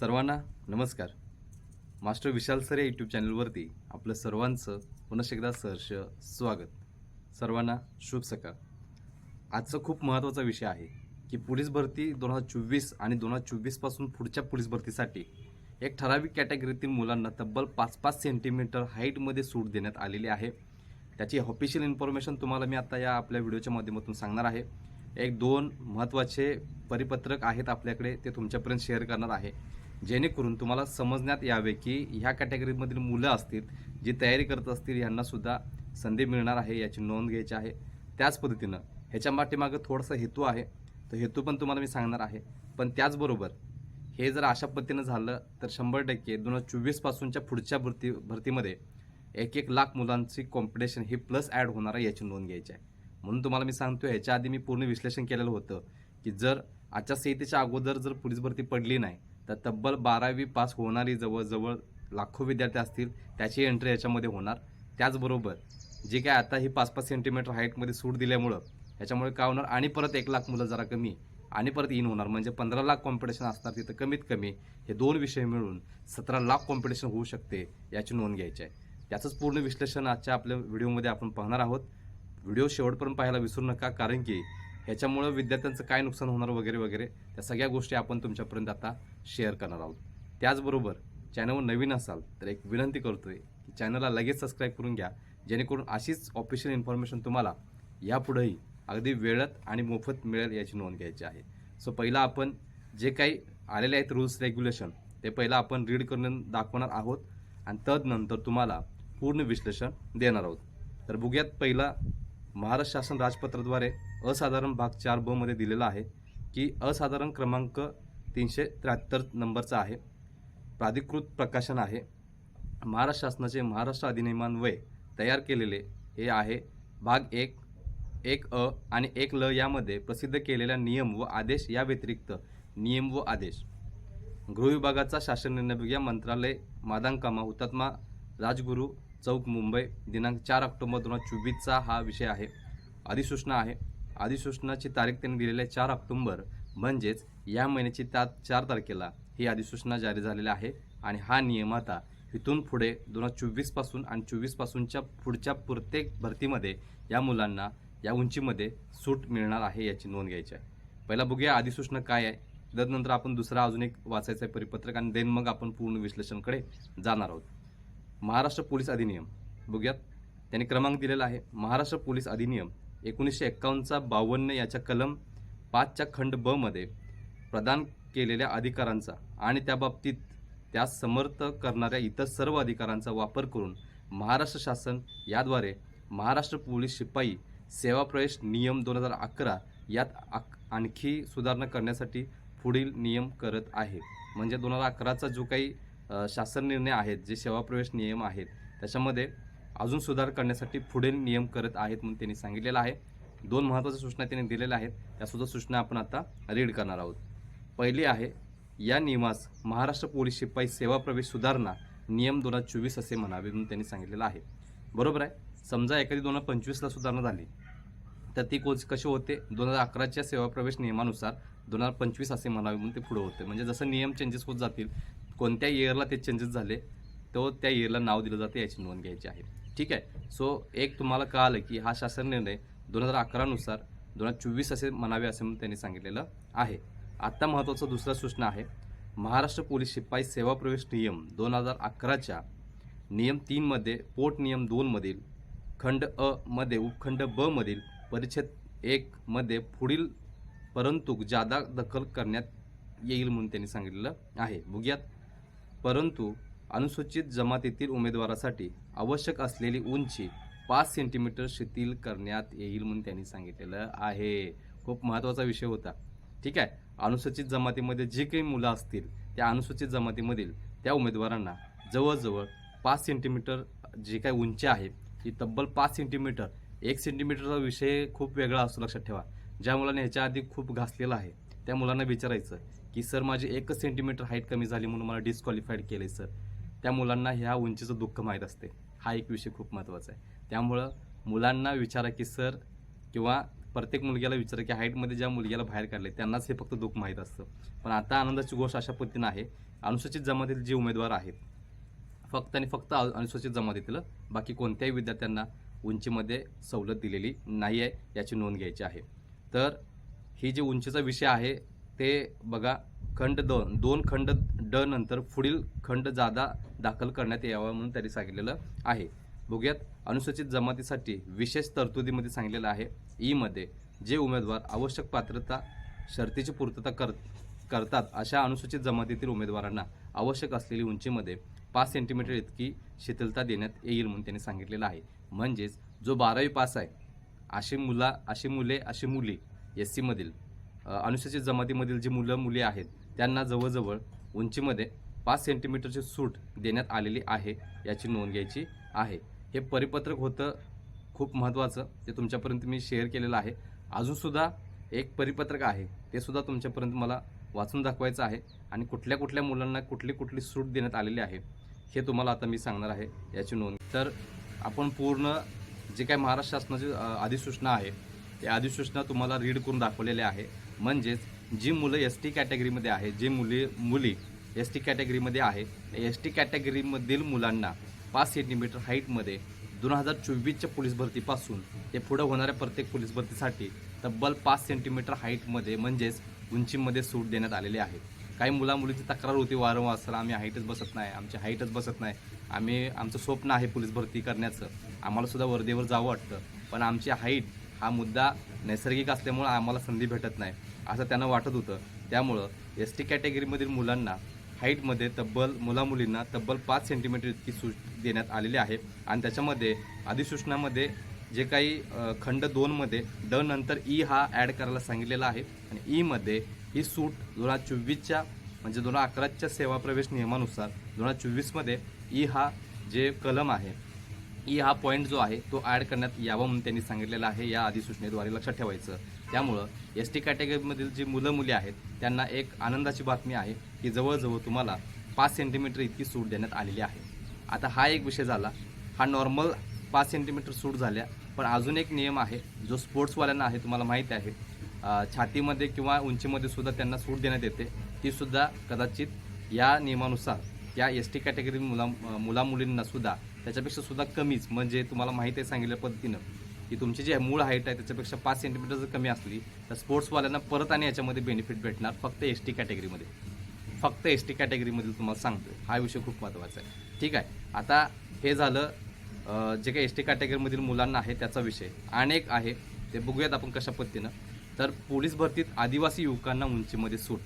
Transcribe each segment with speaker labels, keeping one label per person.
Speaker 1: सर्वांना नमस्कार. Master Vishal sir या यूट्यूब चॅनलवरती आपलं सर्वांचं पुन्हा एकदा सहर्ष स्वागत. सर्वांना शुभ सकाळ. आजचा खूप महत्त्वाचा विषय आहे की पोलीस भरती दोन हजार चोवीस आणि दोन हजार चोवीसपासून पुढच्या पोलीस भरतीसाठी एक ठराविक कॅटेगरीतील मुलांना तब्बल पाच पाच सेंटीमीटर हाईटमध्ये सूट देण्यात आलेली आहे. त्याची ऑफिशियल इन्फॉर्मेशन तुम्हाला मी आता या आपल्या व्हिडिओच्या माध्यमातून सांगणार आहे. एक दोन महत्त्वाचे परिपत्रक आहेत आपल्याकडे ते तुमच्यापर्यंत शेअर करणार आहे. जेणेकरून तुम्हाला समजण्यात यावे की ह्या कॅटेगरीमधील मुलं असतील जी तयारी करत असतील यांनासुद्धा संधी मिळणार आहे याची नोंद घ्यायची आहे. त्याच पद्धतीनं ह्याच्या पाठीमागं थोडासा हेतू आहे. तो हेतू पण तुम्हाला मी सांगणार आहे. पण त्याचबरोबर हे जर अशा पद्धतीनं झालं तर शंभर टक्के दोन हजार चोवीसपासूनच्या पुढच्या भरती भरतीमध्ये एक एक लाख मुलांची कॉम्पिटिशन ही प्लस ॲड होणार आहे याची नोंद घ्यायची आहे. म्हणून तुम्हाला मी सांगतो ह्याच्या आधी मी पूर्ण विश्लेषण केलेलं होतं की जर आचारसंहितेच्या अगोदर जर पोलीस भरती पडली नाही तर तब्बल बारावी पास होणारी जवळजवळ लाखो विद्यार्थी असतील त्याची एंट्री याच्यामध्ये होणार. त्याचबरोबर जे काय आता ही पाच पाच सेंटीमीटर हाईटमध्ये सूट दिल्यामुळं याच्यामुळे काय होणार? आणि परत एक लाख मुलं जरा कमी आणि परत इन होणार. म्हणजे पंधरा लाख कॉम्पिटिशन असणार तिथं कमीत कमी. हे दोन विषय मिळून सतरा लाख कॉम्पिटिशन होऊ शकते याची नोंद घ्यायची आहे. याचंच पूर्ण विश्लेषण आजच्या आपल्या व्हिडिओमध्ये आपण पाहणार आहोत. व्हिडिओ शेवटपर्यंत पाहायला विसरू नका कारण की ह्याच्यामुळं विद्यार्थ्यांचं काय नुकसान होणार वगैरे वगैरे त्या सगळ्या गोष्टी आपण तुमच्यापर्यंत आता शेअर करणार आहोत. त्याचबरोबर चॅनलवर नवीन असाल तर एक विनंती करतोय की चॅनलला लगेच सबस्क्राईब करून घ्या. जेणेकरून अशीच ऑफिशियल इन्फॉर्मेशन तुम्हाला यापुढेही अगदी वेळात आणि मोफत मिळेल याची नोंद घ्यायची आहे. सो पहिला आपण जे काही आलेले आहेत रूल्स रेग्युलेशन ते पहिला आपण रीड करून दाखवणार आहोत. आणि तदनंतर तुम्हाला पूर्ण विश्लेषण देणार आहोत. तर बघूयात पहिला महाराष्ट्र शासन राजपत्राद्वारे असाधारण भाग चार ब मध्ये दिलेला आहे की असाधारण क्रमांक तीनशे त्र्याहत्तर नंबरचा आहे. प्राधिकृत प्रकाशन आहे. महाराष्ट्र शासनाचे महाराष्ट्र अधिनियमान्वये तयार केलेले हे आहे. भाग एक एक अ आणि एक ल यामध्ये प्रसिद्ध केलेल्या नियम व आदेश या व्यतिरिक्त नियम व आदेश. गृहविभागाचा शासन निर्णय या मंत्रालय मादांकामा हुतात्मा राजगुरू चौक मुंबई दिनांक चार ऑक्टोबर दोन हजार चोवीसचा हा विषय आहे. अधिसूचना आहे. अधिसूचनाची तारीख त्यांनी दिलेली आहे चार ऑक्टोंबर. म्हणजेच या महिन्याची त्या चार तारखेला ही अधिसूचना जारी झालेली आहे आणि हा नियम आता इथून पुढे दोन हजार चोवीसपासून आणि चोवीसपासूनच्या पुढच्या प्रत्येक भरतीमध्ये या मुलांना या उंचीमध्ये सूट मिळणार आहे याची नोंद घ्यायची आहे. पहिला बघूया अधिसूचना काय आहे. त्यानंतर आपण दुसरा अजून एक वाचायचं आहे परिपत्रक आणि देन मग आपण पूर्ण विश्लेषणकडे जाणार आहोत. महाराष्ट्र पोलीस अधिनियम. बघूयात. त्यांनी क्रमांक दिलेला आहे. महाराष्ट्र पोलीस अधिनियम एकोणीसशे एक्कावन्नचा बावन्न याच्या कलम पाचच्या खंड ब मध्ये प्रदान केलेल्या अधिकारांचा आणि त्या बाबतीत त्यास समर्थ करणाऱ्या इतर सर्व अधिकारांचा वापर करून महाराष्ट्र शासन याद्वारे महाराष्ट्र पोलीस शिपाई सेवा प्रवेश नियम दोन हजार अकरा यात आणखी सुधारणा करण्यासाठी पुढील नियम करत आहे. म्हणजे दोन हजार अकराचा जो काही शासन निर्णय आहेत जे सेवा प्रवेश नियम आहेत त्याच्यामध्ये अजून सुधार करण्यासाठी पुढे नियम करत आहेत म्हणून त्यांनी सांगितलेलं आहे. दोन महत्त्वाच्या सूचना त्यांनी दिलेल्या आहेत त्यासुद्धा सूचना आपण आता रीड करणार आहोत. पहिली आहे या नियमास महाराष्ट्र पोलीस शिपाई सेवा प्रवेश सुधारणा नियम दोन हजार चोवीस असे म्हणावे म्हणून त्यांनी सांगितलेलं आहे. बरोबर आहे? समजा एखादी दोन हजार पंचवीसला सुधारणा झाली तर ती कोच कशी होते? दोन हजार अकराच्या सेवा प्रवेश नियमानुसार दोन हजार पंचवीस असे म्हणावे म्हणून ते पुढे होते. म्हणजे जसं नियम चेंजेस होत जातील कोणत्या इयरला ते चेंजेस झाले तो त्या इयरला नाव दिलं जाते याची नोंद घ्यायची आहे. ठीक आहे? सो एक तुम्हाला कळालं की हा शासन निर्णय दोन हजार अकरानुसार दोन हजार चोवीस असे म्हणावे असे म्हणून त्यांनी सांगितलेलं आहे. आत्ता महत्त्वाचं दुसरा सूचना आहे. महाराष्ट्र पोलीस शिपाई सेवा प्रवेश नियम दोन हजार अकराच्या नियम तीनमध्ये पोट नियम दोनमधील खंड अ मध्ये उपखंड ब मधील परिच्छेद एक मध्ये पुढील परंतु जादा दखल करण्यात येईल म्हणून त्यांनी सांगितलेलं आहे. बघूयात. परंतु अनुसूचित जमातीतील उमेदवारासाठी आवश्यक असलेली उंची पाच सेंटीमीटर शिथिल करण्यात येईल म्हणून त्यांनी सांगितलेलं आहे. खूप महत्त्वाचा विषय होता. ठीक आहे? अनुसूचित जमातीमध्ये जी काही मुलं असतील त्या अनुसूचित जमातीमधील त्या उमेदवारांना जवळजवळ पाच सेंटीमीटर जी काही उंची आहे ती तब्बल पाच सेंटीमीटर एक सेंटीमीटरचा विषय खूप वेगळा असतो लक्षात ठेवा. ज्या मुलांना ह्याच्या आधी खूप घासलेला आहे त्या मुलांना विचारायचं की सर माझी एकच सेंटीमीटर हाईट कमी झाली म्हणून मला डिस्क्वालिफाईड केले सर. त्या मुलांना ह्या उंचीचं दुःख माहीत असते. हा एक विषय खूप महत्त्वाचा आहे. त्यामुळं मुलांना विचारा की सर किंवा प्रत्येक मुलग्याला विचार की हाईटमध्ये ज्या मुलग्याला बाहेर काढले त्यांनाच हे फक्त दुःख माहीत असतं. पण आता आनंदाची गोष्ट अशा पद्धतीनं आहे अनुसूचित जमातील जे उमेदवार आहेत फक्त आणि फक्त अनुसूचित जमातीतील बाकी कोणत्याही विद्यार्थ्यांना उंचीमध्ये सवलत दिलेली नाही आहे याची नोंद घ्यायची आहे. तर ही जी उंचीचा विषय आहे ते बघा खंड दोन दोन खंड ड नंतर पुढील खंड जादा दाखल करण्यात यावा म्हणून त्यांनी सांगितलेलं आहे. बघूयात अनुसूचित जमातीसाठी विशेष तरतुदीमध्ये सांगितलेलं आहे. ईमध्ये जे उमेदवार आवश्यक पात्रता शर्तीची पूर्तता कर करतात अशा अनुसूचित जमातीतील उमेदवारांना आवश्यक असलेली उंचीमध्ये पाच सेंटीमीटर इतकी शिथिलता देण्यात येईल म्हणून त्यांनी सांगितलेलं आहे. म्हणजेच जो बारावी पास आहे अशी मुला अशी मुले अशी मुली एस सीमधील अनुसूचित जमातीमधील जी मुलं मुली आहेत त्यांना जवळजवळ उंचीमध्ये पाच सेंटीमीटरची सूट देण्यात आलेली आहे याची नोंद घ्यायची आहे. हे परिपत्रक होतं खूप महत्त्वाचं ते तुमच्यापर्यंत मी शेअर केलेलं आहे. अजूनसुद्धा एक परिपत्रक आहे ते सुद्धा तुमच्यापर्यंत मला वाचून दाखवायचं आहे आणि कुठल्या कुठल्या मुलांना कुठली कुठली सूट देण्यात आलेली आहे हे तुम्हाला आता मी सांगणार आहे याची नोंद. तर आपण पूर्ण जे काही महाराष्ट्र शासनाची अधिसूचना आहे ते अधिसूचना तुम्हाला रीड करून दाखवलेले आहे. म्हणजेच जी मुलं एस टी कॅटेगरीमध्ये आहे जे मुली मुली एस टी कॅटेगरीमध्ये आहे एस टी कॅटेगरीमधील मुलांना पाच सेंटीमीटर हाईटमध्ये दोन हजार चोवीसच्या पोलीस भरतीपासून ते पुढं होणाऱ्या प्रत्येक पोलीस भरतीसाठी तब्बल पाच सेंटीमीटर हाईटमध्ये म्हणजेच उंचीमध्ये सूट देण्यात आलेली आहे. काही मुला मुलीची तक्रार होती वारंवार सर आम्ही हाईटच बसत नाही आमची हाईटच बसत नाही आम्ही आमचं स्वप्न आहे पोलीस भरती करण्याचं आम्हालासुद्धा वर्धेवर जावं वाटतं पण आमची हाईट हा मुद्दा नैसर्गिक असल्यामुळं आम्हाला संधी भेटत नाही. असं त्यांना वाटत होतं. त्यामुळं एस टी कॅटेगरीमधील मुलांना हाईटमध्ये तब्बल मुलामुलींना तब्बल पाच सेंटीमीटर इतकी सूच देण्यात आलेली आहे. आणि त्याच्यामध्ये अधिसूचनामध्ये जे काही खंड दोनमध्ये ड नंतर ई हा ॲड करायला सांगितलेला आहे. आणि ईमध्ये ही सूट दोन हजार चोवीसच्या म्हणजे दोन हजार अकराच्या सेवा प्रवेश नियमानुसार दोन हजार चोवीसमध्ये ई हा जे कलम आहे ई हा पॉईंट जो आहे तो ॲड करण्यात यावा म्हणून त्यांनी सांगितलेला आहे. या अधिसूचनेद्वारे लक्षात ठेवायचं. त्यामुळं एस टी कॅटेगरीमधील जी मुलं मुली आहेत त्यांना एक आनंदाची बातमी आहे की जवळजवळ तुम्हाला पाच सेंटीमीटर इतकी सूट देण्यात आलेली आहे. आता हा एक विषय झाला. हा नॉर्मल पाच सेंटीमीटर सूट झाल्या पण अजून एक नियम आहे जो स्पोर्ट्सवाल्यांना आहे तुम्हाला माहीत आहे. छातीमध्ये किंवा उंचीमध्ये सुद्धा त्यांना सूट देण्यात येते. ती सुद्धा कदाचित या नियमानुसार या एस टी कॅटेगरी मुला मुलामुलींनासुद्धा त्याच्यापेक्षा सुद्धा कमीच म्हणजे तुम्हाला माहिती आहे सांगितल्या पद्धतीनं. की तुमची जी मूळ हाईट आहे त्याच्यापेक्षा पाच सेंटीमीटर जर कमी असली तर स्पोर्ट्सवाल्यांना परत आणि याच्यामध्ये बेनिफिट भेटणार फक्त एस टी कॅटेगरीमध्ये फक्त एस टी कॅटेगरीमधील तुम्हाला सांगतोय. हा विषय खूप महत्त्वाचा आहे. ठीक आहे? आता हे झालं जे काही एस टी कॅटेगरीमधील मुलांना आहे त्याचा विषय. अनेक आहे. ते बघूयात आपण कशा पद्धतीनं. तर पोलीस भरतीत आदिवासी युवकांना उंचीमध्ये सूट.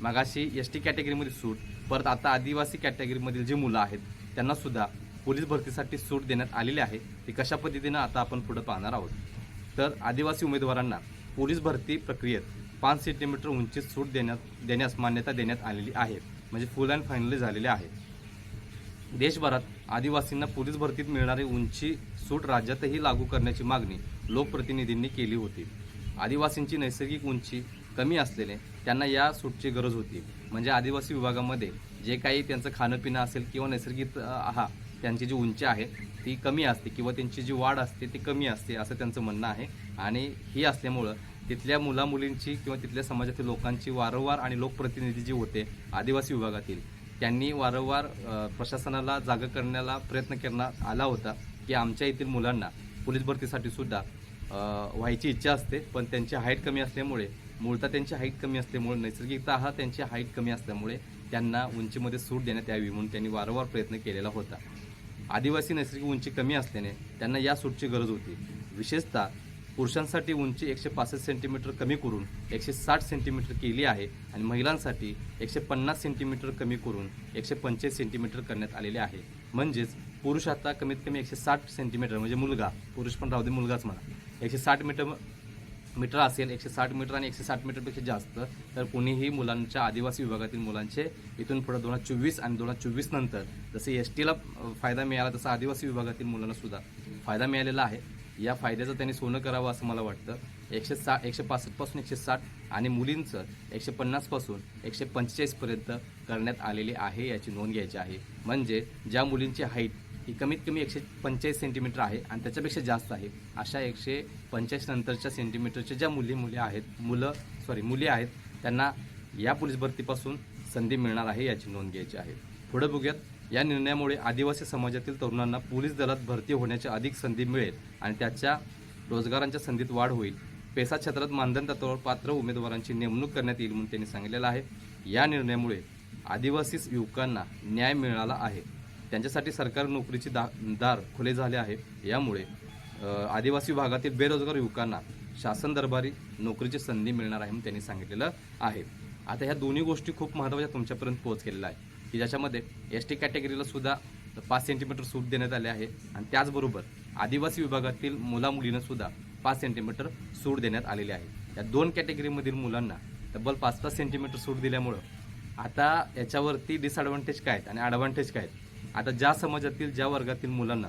Speaker 1: मगाशी एस टी कॅटेगरीमध्ये सूट. परत आता आदिवासी कॅटेगरीमधील जी मुलं आहेत त्यांनासुद्धा पोलीस भरतीसाठी सूट देण्यात आलेली आहे. ती कशा पद्धतीनं आता आपण पुढे पाहणार आहोत? तर आदिवासी उमेदवारांना पोलीस भरती प्रक्रियेत पाच सेंटीमीटर उंचीत सूट देण्यात देण्यास मान्यता देण्यात आलेली आहे. म्हणजे फुल अँड फायनली झालेले आहे. देशभरात आदिवासींना पोलीस भरतीत मिळणारी उंची सूट राज्यातही लागू करण्याची मागणी लोकप्रतिनिधींनी केली होती. आदिवासींची नैसर्गिक उंची कमी असलेले त्यांना या सूटची गरज होती. म्हणजे आदिवासी विभागामध्ये जे काही त्यांचं खाणंपिणं असेल किंवा नैसर्गिक आहा हा त्यांची जी उंची आहे ती कमी असते किंवा त्यांची जी वाढ असते ती कमी असते असं त्यांचं म्हणणं आहे. आणि ही असल्यामुळं तिथल्या मुलामुलींची किंवा तिथल्या समाजातील लोकांची वारंवार आणि लोकप्रतिनिधी जी होते आदिवासी विभागातील त्यांनी वारंवार प्रशासनाला जागा करण्याला प्रयत्न करण्यात आला होता की आमच्या येथील मुलांना पोलीस भरतीसाठी सुद्धा व्हायची इच्छा असते. पण त्यांची हाईट कमी असल्यामुळे मूळतः त्यांची हाईट कमी असल्यामुळे नैसर्गिकतः हा त्यांची हाईट कमी असल्यामुळे त्यांना उंचीमध्ये सूट देण्यात यावी म्हणून त्यांनी वारंवार प्रयत्न केलेला होता. आदिवासी नैसर्गिक उंची कमी असल्याने त्यांना या सूटची गरज होती. विशेषतः पुरुषांसाठी उंची एकशे पासष्ट सेंटीमीटर कमी करून एकशे साठ सेंटीमीटर केली आहे आणि महिलांसाठी एकशे पन्नास सेंटीमीटर कमी करून एकशे पंचेचाळीस सेंटीमीटर करण्यात आलेले आहे. म्हणजेच पुरुष आता कमीत कमी एकशे साठ सेंटीमीटर म्हणजे मुलगा. पुरुष पण राहू दे मुलगाच म्हणा. एकशे साठ मीटर मीटर असेल एकशे साठ मीटर आणि एकशे साठ मीटरपेक्षा जास्त तर कोणीही मुलांच्या आदिवासी विभागातील मुलांचे इथून पुढे दोन हजार चोवीस आणि दोन हजार चोवीस नंतर जसं एस टीला फायदा मिळाला तसा आदिवासी विभागातील मुलांना सुद्धा फायदा मिळालेला आहे. या फायद्याचं त्यांनी सोनं करावं असं मला वाटतं. एकशे सा एकशे पासष्टपासून एकशे साठ आणि मुलींचं एकशे पन्नासपासून एकशे पंचेचाळीसपर्यंत करण्यात आलेली आहे याची नोंद घ्यायची आहे. म्हणजे ज्या मुलींची हाईट ही कमीत कमी एकशे पंचेचाळीस सेंटीमीटर आहे आणि त्याच्यापेक्षा जास्त आहे. अशा एकशे पंचेचाळीस नंतरच्या सेंटीमीटरच्या ज्या मुली मुली आहेत मुलं सॉरी मुली आहेत त्यांना या पोलीस भरतीपासून संधी मिळणार आहे याची नोंद घ्यायची आहे. पुढे बघूयात या निर्णयामुळे आदिवासी समाजातील तरुणांना पोलीस दलात भरती होण्याची अधिक संधी मिळेल आणि त्याच्या रोजगारांच्या संधीत वाढ होईल. पेसा क्षेत्रात मानधन तत्वावर पात्र उमेदवारांची नेमणूक करण्यात येईल म्हणून त्यांनी सांगितलेलं आहे. या निर्णयामुळे आदिवासी युवकांना न्याय मिळाला आहे. त्यांच्यासाठी सरकारी नोकरीची दा दार खुले झाले आहे. यामुळे आदिवासी भागातील बेरोजगार युवकांना शासन दरबारी नोकरीची संधी मिळणार आहे म्हणून त्यांनी सांगितलेलं आहे. आता ह्या दोन्ही गोष्टी खूप महत्त्वाच्या तुमच्यापर्यंत पोहोचलेल्या आहे की ज्याच्यामध्ये एस टी कॅटेगरीला सुद्धा पाच सेंटीमीटर सूट देण्यात आले आहे आणि त्याचबरोबर आदिवासी विभागातील मुला मुलींना सुद्धा पाच सेंटीमीटर सूट देण्यात आलेली आहे. या दोन कॅटेगरीमधील मुलांना तब्बल पाच पाच सेंटीमीटर सूट दिल्यामुळं आता याच्यावरती डिसएडव्हान्टेज काय आहेत आणि ॲडव्हान्टेज काय आहेत? आता ज्या समाजातील ज्या वर्गातील मुलांना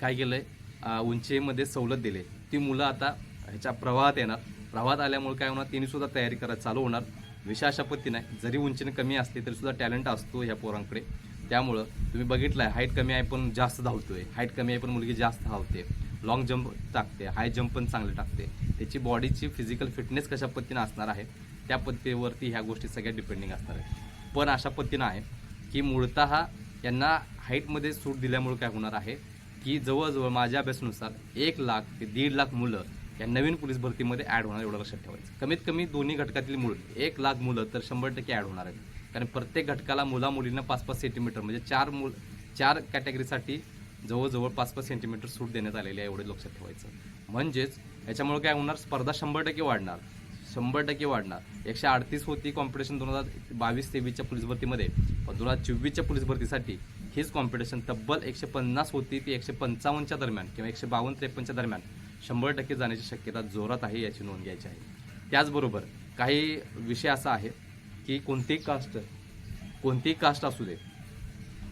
Speaker 1: काय केलं आहे उंचीमध्ये सवलत दिली ती मुलं आता ह्याच्या प्रवाहात येणार. प्रवाहात आल्यामुळे काय होणार त्यांनी सुद्धा तयारी करायला चालू होणार. विषय अशा पद्धतीने आहे. जरी उंचीने कमी असली तरी सुद्धा टॅलेंट असतो ह्या पोरांकडे. त्यामुळं तुम्ही बघितलं आहे हाईट कमी आहे पण जास्त धावतोय. हाईट कमी आहे पण मुलगी जास्त धावते. लॉंग जंप टाकते हाय जंप पण चांगले टाकते. त्याची बॉडीची फिजिकल फिटनेस कशा पद्धतीनं असणार आहे त्या पद्धतीवरती ह्या गोष्टी सगळ्या डिपेंडिंग असणार आहे पण अशा पद्धतीनं आहे की मूळतः यांना हाईटमध्ये सूट दिल्यामुळे काय होणार आहे? की जवळजवळ माझ्या अभ्यासानुसार एक लाख ते दीड लाख मुलं या नवीन पोलीस भरतीमध्ये ॲड होणार एवढं लक्षात ठेवायचं. कमीत कमी दोन्ही घटकातील मुलं एक लाख मुलं तर शंभर टक्के ॲड होणार आहेत. कारण प्रत्येक घटकाला मुला मुलींना पाच पाच सेंटीमीटर म्हणजे चार मुल चार कॅटेगरीसाठी जवळजवळ पाच पाच सेंटीमीटर सूट देण्यात आलेली आहे एवढं लक्षात ठेवायचं. म्हणजेच याच्यामुळे काय होणार? स्पर्धा शंभर टक्के वाढणार. शंभर टक्के वाढणार. एकशे अडतीस होती कॉम्पिटिशन दोन हजार बावीस तेवीसच्या पोलीस भरतीमध्ये. पण दोन हजार चोवीसच्या पोलीस भरतीसाठी हीच कॉम्पिटिशन तब्बल एकशे पन्नास होती ती एकशे पंचावन्नच्या दरम्यान किंवा एकशे बावन्न त्रेपन्नच्या दरम्यान. शंभर टक्के जाण्याची शक्यता जोरात आहे याची नोंद घ्यायची आहे. त्याचबरोबर काही विषय असा आहे की कोणतीही कास्ट कोणतीही कास्ट असू दे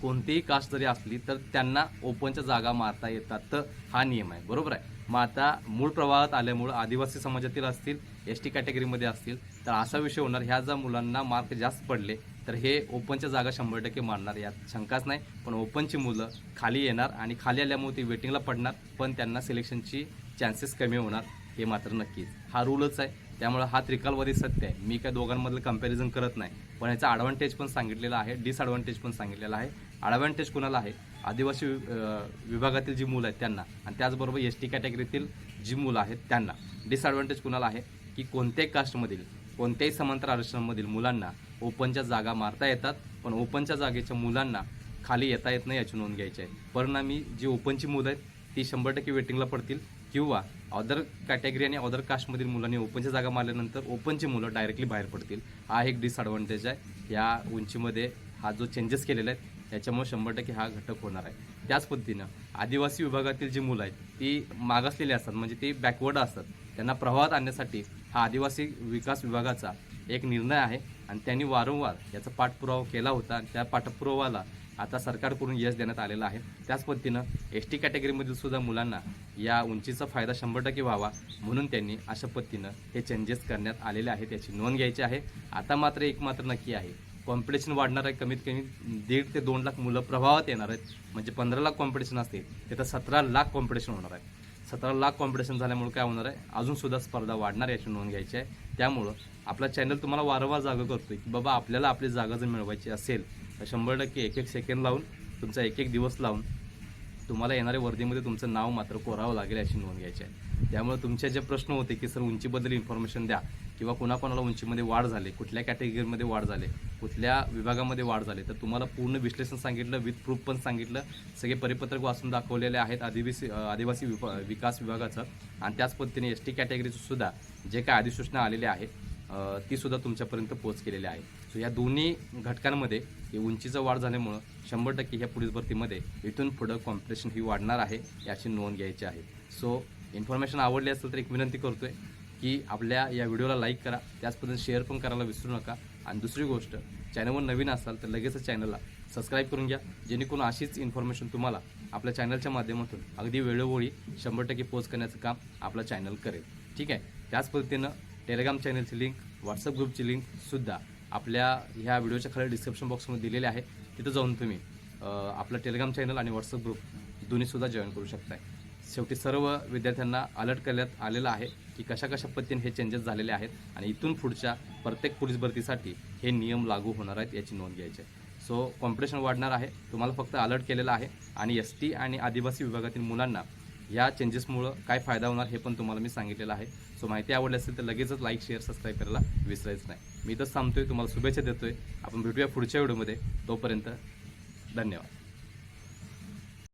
Speaker 1: कोणतीही कास्ट जरी असली तर त्यांना ओपनच्या जागा मारता येतात तर हा नियम आहे. बरोबर आहे? मग आता मूळ प्रवाहात आल्यामुळं आदिवासी समाजातील असतील एस टी कॅटेगरीमध्ये असतील तर असा विषय होणार ह्या जर मुलांना मार्क जास्त पडले तर हे ओपनच्या जागा शंभर टक्के मारणार यात शंकाच नाही. पण ओपनची मुलं खाली येणार आणि खाली आल्यामुळे ती वेटिंगला पडणार पण त्यांना सिलेक्शनची चान्सेस कमी होणार हे मात्र नक्कीच. हा रूलच आहे. त्यामुळे हा त्रिकालवादी सत्य आहे. मी काय दोघांमधलं कंपॅरिझन करत नाही. पण याचा ॲडव्हान्टेज पण सांगितलेला आहे डिसॲडव्हान्टेज पण सांगितलेला आहे. ॲडव्हान्टेज कुणाला आहे? आदिवासी विभागातील जी मुलं आहेत त्यांना. आणि त्याचबरोबर एस टी कॅटेगरीतील जी मुलं आहेत त्यांना. डिसॲडव्हान्टेज कुणाला आहे? की कोणत्याही कास्टमधील कोणत्याही समांतर आरक्षणामधील मुलांना ओपनच्या जागा मारता येतात पण ओपनच्या जागेच्या मुलांना खाली येता येत नाही याची नोंद घ्यायची आहे. परिणामी जी ओपनची मुलं आहेत ती शंभर टक्के वेटिंगला पडतील किंवा अदर कॅटेगरी आणि अदर कास्टमधील मुलांनी ओपनच्या जागा मारल्यानंतर ओपनची मुलं डायरेक्टली बाहेर पडतील. हा एक डिसॲडव्हान्टेज आहे. या उंचीमध्ये हा जो चेंजेस केलेला आहे याच्यामुळे शंभर टक्के हा घटक होणार आहे. त्याच पद्धतीनं आदिवासी विभागातील जी मुलं आहेत ती मागासलेली असतात म्हणजे ती बॅकवर्ड असतात. त्यांना प्रवाहात आणण्यासाठी हा आदिवासी विकास विभागाचा एक निर्णय आहे आणि त्यांनी वारंवार याचा पाठपुरावा केला होता आणि त्या पाठपुरावाला आता सरकारकडून यश देण्यात आलेलं आहे. त्याच पद्धतीनं एस टी कॅटेगरीमधील सुद्धा मुलांना या उंचीचा फायदा शंभर टक्के व्हावा म्हणून त्यांनी अशा पद्धतीनं हे चेंजेस करण्यात आलेले आहेत याची नोंद घ्यायची आहे. आता मात्र एक मात्र नक्की आहे कॉम्पिटिशन वाढणार आहे कमीत कमी दीड ते दोन लाख मुलं प्रभावात येणार आहेत. म्हणजे पंधरा लाख कॉम्पिटिशन असते तिथं सतरा लाख कॉम्पिटिशन होणार आहे. सतरा लाख कॉम्पिटिशन झाल्यामुळे काय होणार आहे? अजून सुद्धा स्पर्धा वाढणार याची नोंद घ्यायची आहे. त्यामुळं आपला चॅनल तुम्हाला वारंवार जागा करतो की बाबा आपल्याला आपली जागा जर मिळवायची असेल तर शंभर टक्के एक एक सेकंड लावून तुमचा एक एक दिवस लावून तुम्हाला येणाऱ्या वर्दीमध्ये तुमचं नाव मात्र कोरावं लागेल अशी नोंद घ्यायची आहे. त्यामुळे तुमचे जे प्रश्न होते की सर उंचीबद्दल इन्फॉर्मेशन द्या किंवा कोणाकोणाला उंचीमध्ये वाढ झाली कुठल्या कॅटेगरीमध्ये वाढ झाले कुठल्या विभागामध्ये वाढ झाली तर तुम्हाला पूर्ण विश्लेषण सांगितलं विथ प्रूफ पण सांगितलं सगळे परिपत्रक वाचून दाखवलेले आहेत आदिवासी आदिवासी विभा विकास विभागाचं. आणि त्याच पद्धतीने एस टी कॅटेगरीचं सुद्धा जे काय अधिसूचना आलेली आहे ती सुद्धा तुमच्यापर्यंत पोच केलेली आहे. सो या दोन्ही घटकांमध्ये उंचीचा उंचीचं वाढ झाल्यामुळं शंभर टक्के ह्या पोलीस भरतीमध्ये इथून पुढं कॉम्पिटिशन ही वाढणार आहे याची नोंद घ्यायची आहे. सो इन्फॉर्मेशन आवडली असेल तर एक विनंती करतोय की आपल्या या व्हिडिओला लाईक करा त्याच पद्धतीने शेअर पण करायला विसरू नका. आणि दुसरी गोष्ट चॅनलवर नवीन असाल तर लगेचच चॅनलला सबस्क्राईब करून घ्या. जेणेकरून अशीच इन्फॉर्मेशन तुम्हाला आपल्या चॅनलच्या माध्यमातून अगदी वेळोवेळी शंभर टक्के पोस्ट करण्याचं काम आपला चॅनल करेल. ठीक आहे? त्याच पद्धतीनं टेलिग्राम चॅनलची लिंक व्हॉट्सअप ग्रुपची लिंकसुद्धा आपल्या ह्या व्हिडिओच्या खाली डिस्क्रिप्शन बॉक्समध्ये दिलेले आहे. तिथं जाऊन तुम्ही आपलं टेलिग्राम चॅनल आणि व्हॉट्सअप ग्रुप दोन्हीसुद्धा जॉईन करू शकताय. शेवटी सर्व विद्यार्थ्यांना अलर्ट करण्यात आलेलं आहे की कशा कशा पद्धतीने हे चेंजेस झालेले आहेत आणि इथून पुढच्या प्रत्येक पोलीस भरतीसाठी हे नियम लागू होणार आहेत याची नोंद घ्यायची आहे. सो कॉम्पिटिशन वाढणार आहे. तुम्हाला फक्त अलर्ट केलेलं आहे आणि एस टी आणि आदिवासी विभागातील मुलांना या चेंजेसमुळं काय फायदा होणार हे पण तुम्हाला मी सांगितलेलं आहे. सो माहिती आवडली असेल तर लगेचच लाईक शेअर सबस्क्राईब करायला विसरायचं नाही. मी तर थांबतोय तुम्हाला शुभेच्छा देतोय. आपण भेटूया पुढच्या व्हिडिओमध्ये तोपर्यंत धन्यवाद.